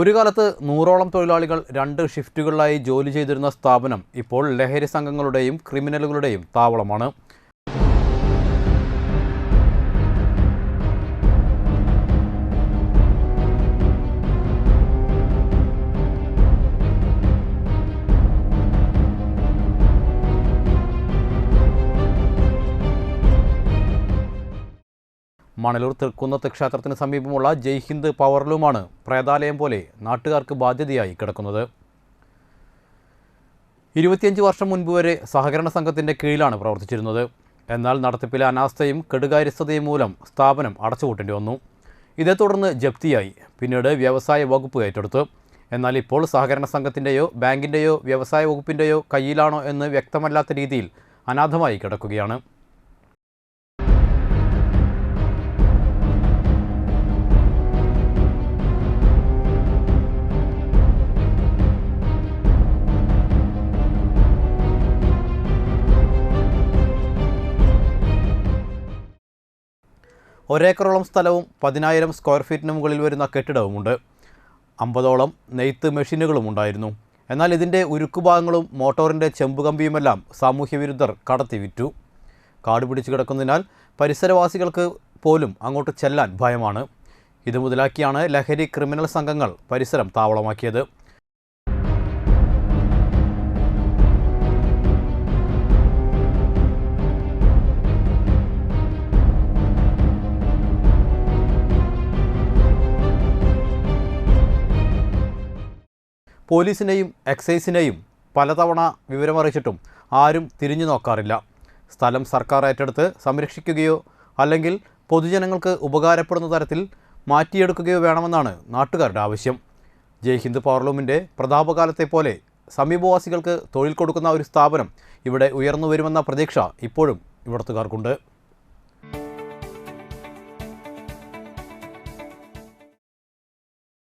ഒരു കാലത്ത് നൂറോളം തൊഴിലാളികൾ രണ്ട് ഷിഫ്റ്റുകളിലായി ജോലി ചെയ്തിരുന്ന സ്ഥാപനം ഇപ്പോൾ ലഹരി സംഘങ്ങളുടെയും ക്രിമിനലുകളുടെയും താവളമാണ്. മണലൂർ തൃക്കുന്നത്ത് ക്ഷേത്രത്തിന് സമീപമുള്ള ജയ്ഹിന്ദ് പവർലൂമാണ് പ്രേതാലയം പോലെ നാട്ടുകാർക്ക് ബാധ്യതയായി കിടക്കുന്നത്. ഇരുപത്തിയഞ്ച് വർഷം മുൻപ് വരെ സഹകരണ സംഘത്തിന്റെ കീഴിലാണ് പ്രവർത്തിച്ചിരുന്നത്. എന്നാൽ നടത്തിപ്പിലെ അനാസ്ഥയും കെടുകാര്യസ്ഥതയും മൂലം സ്ഥാപനം അടച്ചുപൂട്ടേണ്ടി വന്നു. ഇതേ തുടർന്ന് ജപ്തിയായി. പിന്നീട് വ്യവസായ വകുപ്പ് ഏറ്റെടുത്തു. എന്നാൽ ഇപ്പോൾ സഹകരണ സംഘത്തിന്റെയോ ബാങ്കിന്റെയോ വ്യവസായ വകുപ്പിന്റെയോ കയ്യിലാണോ എന്ന് വ്യക്തമല്ലാത്ത രീതിയിൽ അനാഥമായി കിടക്കുകയാണ്. ഒരേക്കറോളം സ്ഥലവും പതിനായിരം സ്ക്വയർ ഫീറ്റിന് മുകളിൽ വരുന്ന കെട്ടിടവുമുണ്ട്. അമ്പതോളം നെയ്ത്ത് മെഷീനുകളും ഉണ്ടായിരുന്നു. എന്നാൽ ഇതിന്റെ ഉരുക്കുഭാഗങ്ങളും മോട്ടോറിന്റെ ചെമ്പുകമ്പിയുമെല്ലാം സാമൂഹ്യവിരുദ്ധർ കടത്തി വിറ്റു കാട് പിടിച്ചു കിടക്കുന്നതിനാൽ പരിസരവാസികൾക്ക് പോലും അങ്ങോട്ട് ചെല്ലാൻ ഭയമാണ്. ഇത് മുതലാക്കിയാണ് ലഹരി ക്രിമിനൽ സംഘങ്ങൾ പരിസരം താവളമാക്കിയത്. പോലീസിനെയും എക്സൈസിനെയും പലതവണ വിവരമറിയിച്ചിട്ടും ആരും തിരിഞ്ഞു നോക്കാറില്ല. സ്ഥലം സർക്കാർ ഏറ്റെടുത്ത് സംരക്ഷിക്കുകയോ അല്ലെങ്കിൽ പൊതുജനങ്ങൾക്ക് ഉപകാരപ്പെടുന്ന തരത്തിൽ മാറ്റിയെടുക്കുകയോ വേണമെന്നാണ് നാട്ടുകാരുടെ ആവശ്യം. ജയ്ഹിന്ദ് പവർലൂമിന്റെ പ്രതാപകാലത്തെ പോലെ സമീപവാസികൾക്ക് തൊഴിൽ കൊടുക്കുന്ന ഒരു സ്ഥാപനം ഇവിടെ ഉയർന്നു വരുമെന്ന പ്രതീക്ഷ ഇപ്പോഴും ഇവിടത്തുകാർക്കുണ്ട്.